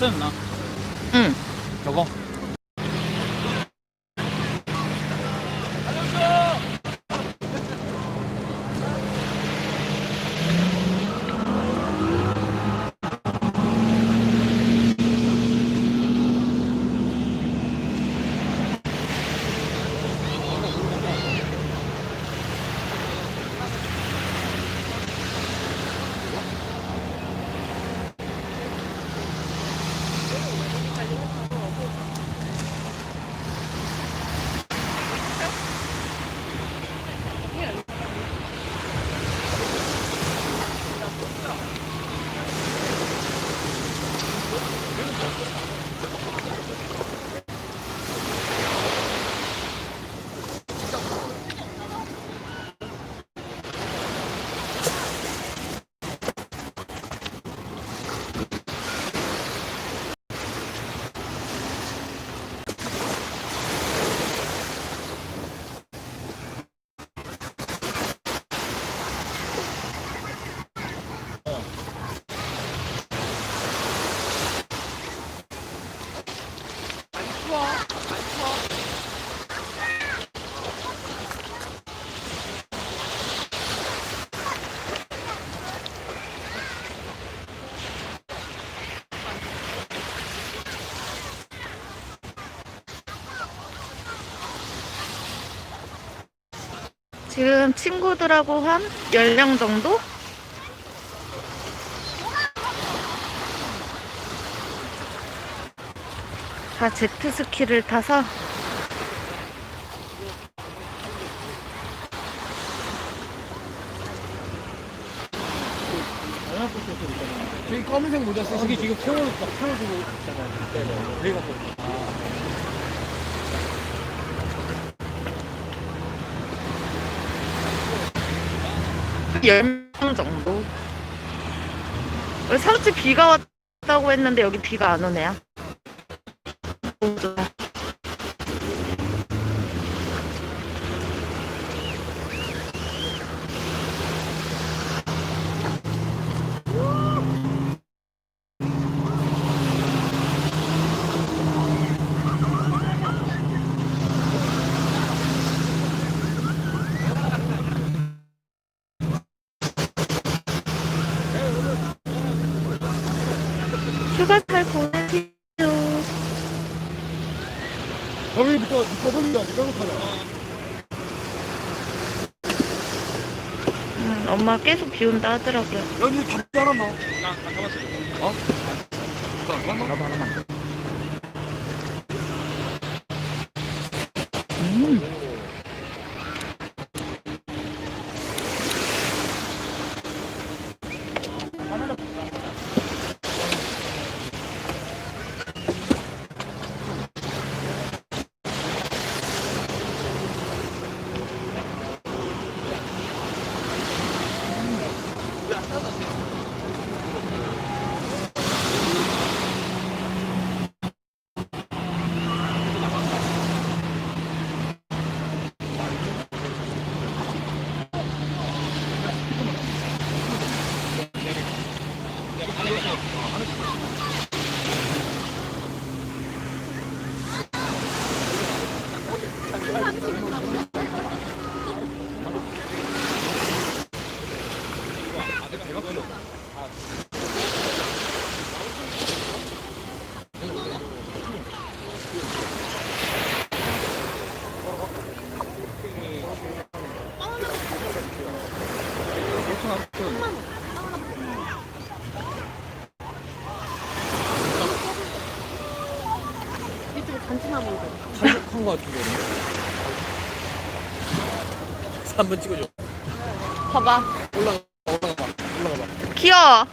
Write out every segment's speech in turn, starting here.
봤어 누나? 응. 저거. 지금 친구들하고 한 10명 정도? 다 제트스키를 타서 저기 검은색 모자 쓰시고 저기 지금 태워 막 태워주고 있잖아요. 네네. 그래갖고. 한 10명 정도. 상치 비가 왔다고 했는데 여기 비가 안 오네요. 너무 좋아. 휴 가잘 보내세요. 거기부터 거기가 까먹하냐. 음, 엄마 계속 비 온다 하더라고요. 여기 잡지 않았나? 나다 잡았어. 어? 나도 하나만. 음. 한거 같은데. 3번 찍어줘. 봐봐. 올라가, 올라가 봐. 올라가 봐. 귀여워.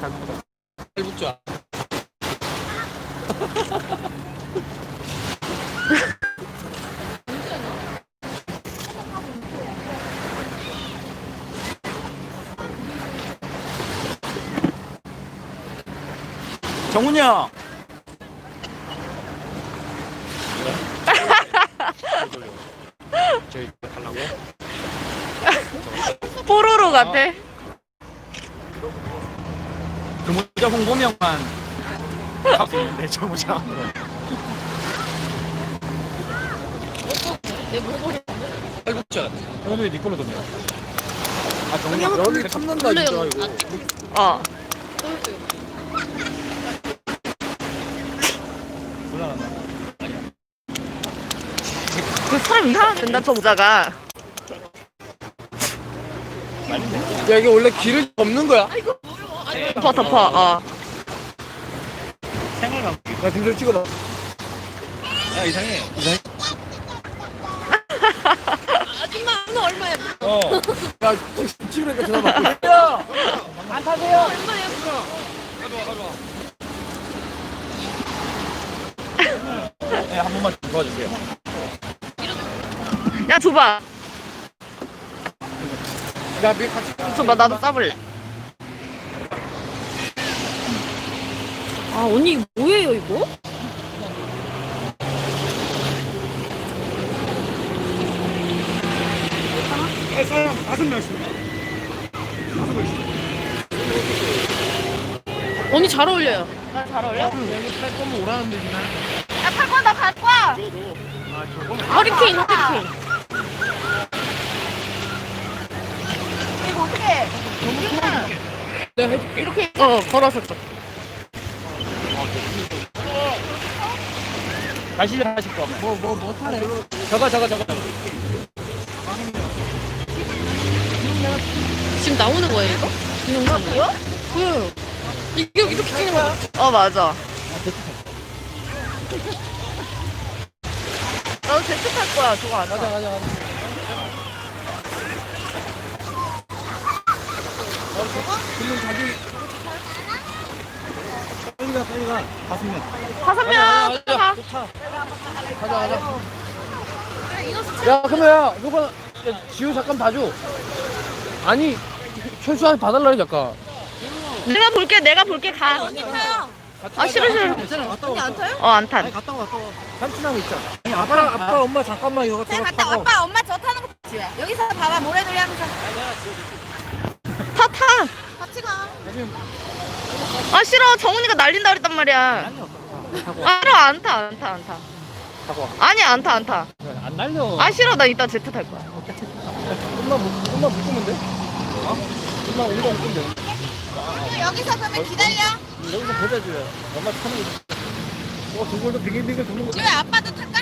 잘 붙어. 잘 붙자. 정훈이 형. 저희 달라고? 뽀로로 같아. 진짜 홍보명만 하고 있는데 정우장 팔국자. 오늘 네 걸로 뒀네 아 정우장 여기 탐난다 진짜 이거. 어. 곤란하다 그 사람 이상하게 저 모자가. 야 이게 원래 길을 덮는 거야? 덮어, 덮어, 어. 생활감 야 등좀 찍어봐. 야 이상해 이상해 아줌마 너 얼마야? 어 야 찍으니까 전화 받고. 야. 안 타세요. 얼마야? 네, 한 번만 좀 도와주세요 야, 줘봐. 야 미리 같이. 줘봐, 나도 싸볼래. 아 언니 이거 뭐예요 이거? 다섯 명 있습니다 언니 잘 어울려요. 나 잘 어울려? 여기 탈 거면 오라는데 지금. 야, 탈 거야, 나갈 거야. 허리케인 허리케인. 이거 어떻게 내가 해줄게. 이렇게, 어, 걸어서 줘. 가시죠 하실 거 뭐뭐 뭐 타래? 저거 저거 저거 지금 나오는 거예요 이거? 동영상 보여? 보여요. 이게 이렇게 찍는 거야? 어, 맞아. 나도 제트 탈 거야, 저거 안 타. 가자 가자. 그러면 자기 빨리 가 빨리 가 다섯 명 다섯 명, 가자, 가. 가자. 가자 가자. 야 그러면 야 이거 야, 지우 잠깐 봐줘. 아니 철수한테 봐달라 잠깐. 내가 볼게, 내가 볼게, 가. 언니 타요. 아, 싫어, 싫어. 괜찮아 갔다 언니 와. 안 타요? 어, 안 탄. 아니 갔다 와 갔다 와. 삼촌하고 있자. 아니 아빠 아빠 엄마 잠깐만 이거 자, 저거 갔다 타고. 아빠 엄마 저 타는 거 왜? 여기서 봐봐 모래놀이 하면서 타, 타. 같이 가. 아, 싫어. 정훈이가 날린다 그랬단 말이야. 아, 싫어. 안 타, 안 타, 안 타. 타고 와. 아니, 안 타, 안 타. 안 날려 아, 싫어. 나 이따 제트 탈 거야. 엄마 못 엄마 묶으면 돼? 어? 엄마 온거 묶으면 돼. 여기서 그러면 기다려. 여기서 보자 줘요. 엄마 타는 거. 어 저걸도 비글비글 도는 거. 왜 아빠도 탈까?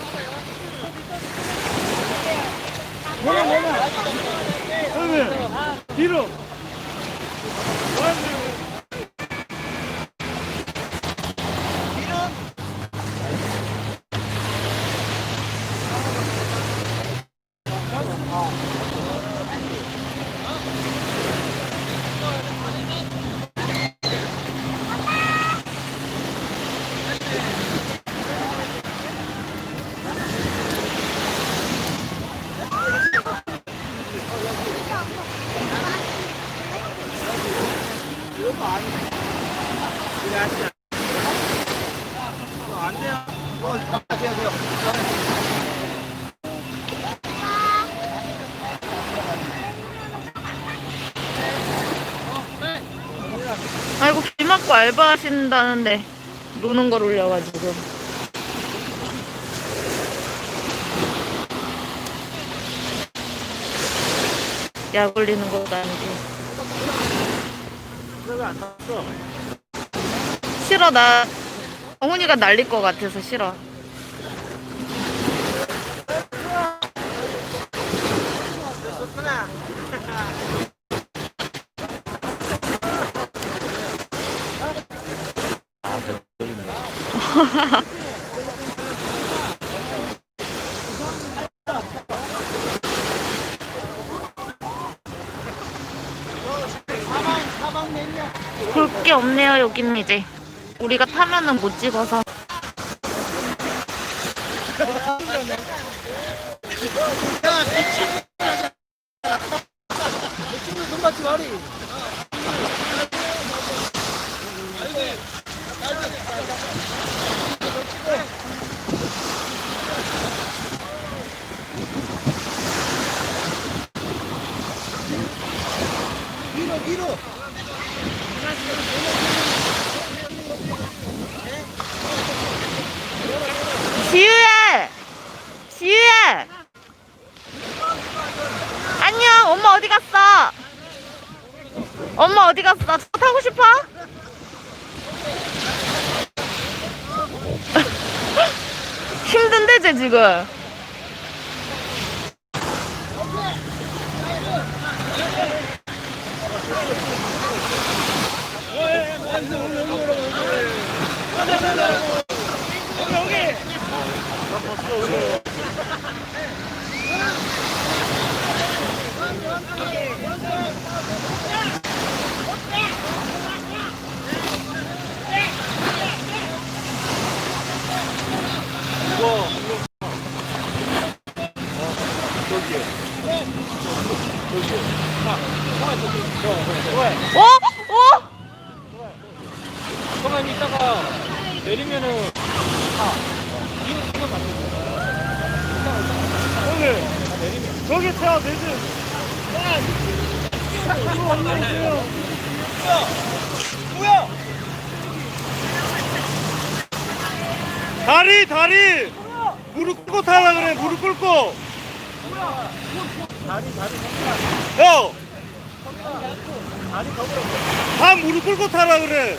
뭐야 뭐야. 형님 뒤로. 아이고, 비 맞고 알바하신다는데 노는 걸 올려가지고. 약 올리는 것도 나왔어? 싫어, 나. 정훈이가 날릴 것 같아서 싫어. 볼 게 없네요, 여기는 이제. 우리가 타면은 못 찍어서. 지유야! 지유야! 안녕, 엄마 어디 갔어? 엄마 어디 갔어? 저 타고 싶어? 힘든데, 쟤 지금. 이따가 내리면은 아 이거 이거 맞는 거야. 저기 태워 되지. 뭐야? 다리 다리 무릎 꿇고 타라 그래 무릎 꿇고 다리 다리 형! 다 무릎 꿇고 타라 그래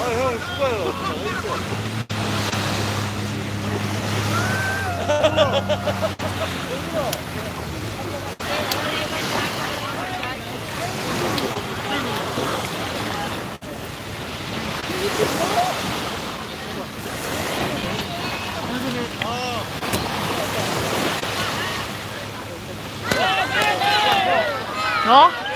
아형 죽어요 어?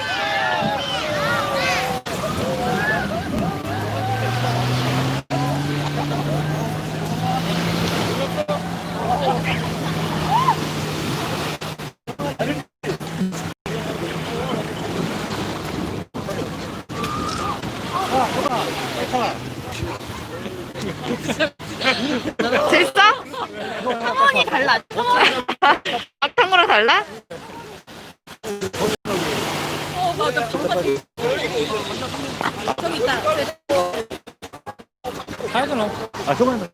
상황이 달라. 막탄 거랑 달라? 아 저번에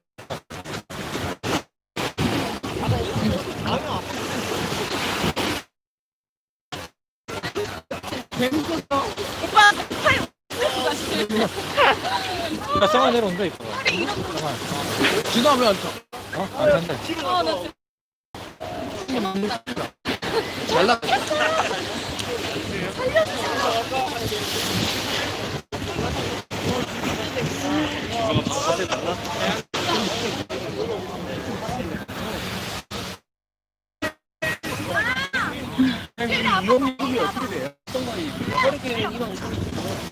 나 쌍화 내려온다 이거. 진아 왜안 타? 어? 안 산다 잘 나. 위험이 어떻게 돼요? 허리케인 이런